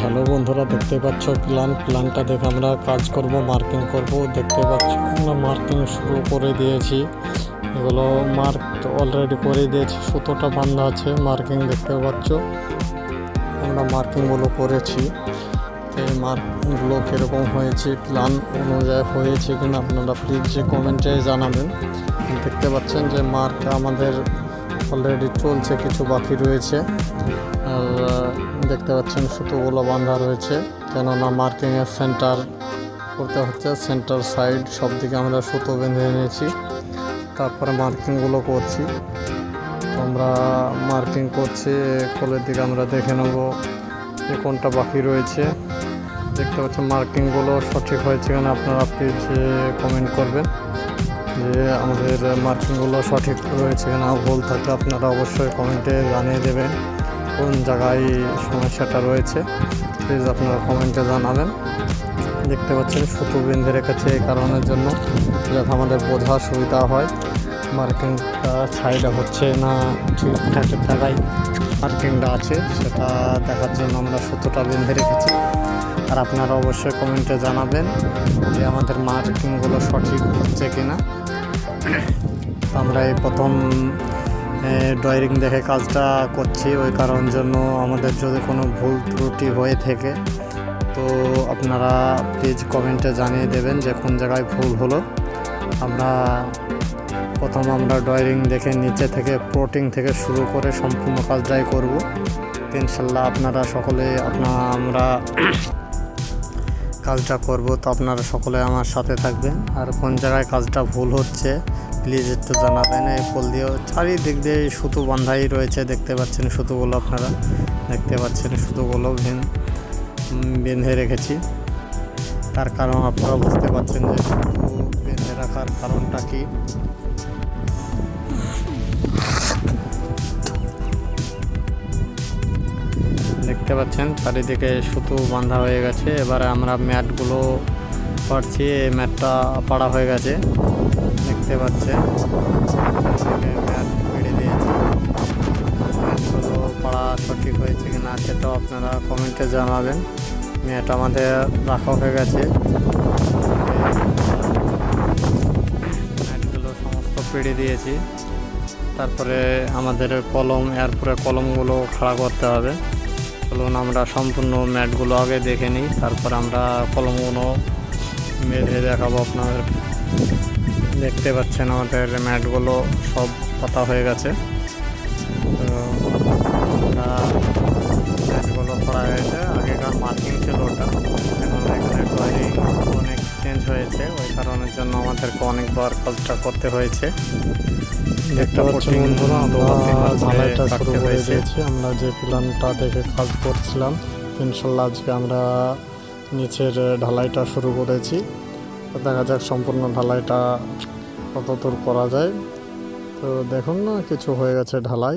Hello বন্ধুরা, দেখতে পাচ্ছ প্ল্যান প্ল্যানটা দেখে আমরা কাজ করব মার্কিং করব। দেখতে পাচ্ছ, আমরা মার্কিং শুরু করে দিয়েছি। এগুলো মার্ক অলরেডি করে দিয়েছি, সুতোটা বান্ধা আছে মার্কিং দেখতে পাচ্ছ। আমরা মার্কিংগুলো করেছি। এই মার্কগুলো কীরকম হয়েছে প্ল্যান অনুযায়ী হয়েছে কিনা আপনারা প্লিজ যে কমেন্টে জানাবেন। দেখতে পাচ্ছেন যে মার্ক আমাদের অলরেডি চলছে, কিছু বাকি রয়েছে। আর দেখতে পাচ্ছেন সুতোগুলো বাঁধা রয়েছে। কেননা মার্কিংয়ের সেন্টার করতে হচ্ছে। সেন্টার সাইড সব দিকে আমরা সুতো বেঁধে নিয়েছি। তারপরে মার্কিংগুলো করছি। আমরা মার্কিং করছি, কোলের দিকে আমরা দেখে নেব যে কোনটা বাকি রয়েছে। দেখতে পাচ্ছেন মার্কিংগুলো সঠিক হয়েছে কিনা আপনারা প্লিজ কমেন্ট করবেন। যে আমাদের মার্কিংগুলো সঠিক রয়েছে কিনা, ভুল থাকলে আপনারা অবশ্যই কমেন্টে জানিয়ে দেবেন। কোন জায়গায় সমস্যাটা রয়েছে প্লিজ আপনারা কমেন্টে জানাবেন। দেখতে পাচ্ছেন সুতো বেঁধে রেখেছে এই কারণের জন্য যাতে আমাদের বোঝা সুবিধা হয়, মার্কিংটা সাইডে হচ্ছে না ঠিকঠাক জায়গায় মার্কিংটা আছে, সেটা দেখার জন্য আমরা সুতোটা বেঁধে রেখেছি আর আপনারা অবশ্যই কমেন্টে জানাবেন যে আমাদের মার্কিংগুলো সঠিক হচ্ছে কিনা। তো আমরা এই প্রথম ড্রয়িং দেখে কাজটা করছি, ওই কারণ জন্য আমাদের যদি কোনো ভুল ত্রুটি হয়ে থাকে, তো আপনারা প্লিজ কমেন্টে জানিয়ে দেবেন যে কোন জায়গায় ভুল হলো। আমরা, প্রথম আমরা ড্রয়িং দেখে নিচে থেকে প্রোটিং থেকে শুরু করে সম্পূর্ণ কাজটাই করব। ইনশাল্লাহ আপনারা সকলে আপনা, আমরা কাজটা করব, তো আপনারা সকলে আমার সাথে থাকবেন। আর কোন জায়গায় কাজটা ভুল হচ্ছে প্লিজ একটু জানাবেন, এই ফুল দিয়েও চারিদিক দিয়ে সুতো বান্ধাই রয়েছে, দেখতে পাচ্ছেন সুতোগুলো আপনারা? দেখতে পাচ্ছেন সুতোগুলো ভেন- বেঁধে রেখেছি। তার কারণ আপনারা বুঝতে পারছেন যে সুতো বেঁধে রাখার কারণটা কি। দেখতে পাচ্ছেন, চারিদিকে সুতো বাঁধা হয়ে গেছে। এবারে আমরা ম্যাটগুলো পাড়ছি, এই ম্যাটটা পাড়া হয়ে গেছে। দেখতে দিয়েছি। ম্যাটগুলো পাড়া সঠিক হয়েছে কি না সেটাও আপনারা কমেন্টে জানাবেন। ম্যাট আমাদের রাখা হয়ে গেছে। ম্যাটগুলো সমস্ত পেড়ে দিয়েছি। তারপরে আমাদের কলম, এরপরে কলমগুলো খাড়া করতে হবে। চলুন আমরা সম্পূর্ণ ম্যাটগুলো আগে দেখে নিই। তারপর আমরা কলমগুলো বেঁধে দেখাবো আপনাদের। দেখতে পাচ্ছেন আমাদের ম্যাটগুলো সব পাতা হয়ে গেছে। তো ম্যাটগুলো করা হয়েছে। আগেকার মার্কিং ছিল ওটা। এখন এখানে ড্রয়িং অনেক চেঞ্জ হয়েছে। ওই কারণের জন্য আমাদেরকে অনেকবার কাজটা করতে হয়েছে। দেখতে পাচ্ছেন বন্ধুরা আমরা ঢালাইটা শুরু কাটতে করে দিয়েছি। আমরা যে প্ল্যানটা দেখে কাজ করছিলাম ইনশাল্লাহ আজকে আমরা নিচের ঢালাইটা শুরু করেছি। দেখা যাক সম্পূর্ণ ঢালাইটা কত দূর করা যায়। তো দেখুন না, কিছু হয়ে গেছে ঢালাই।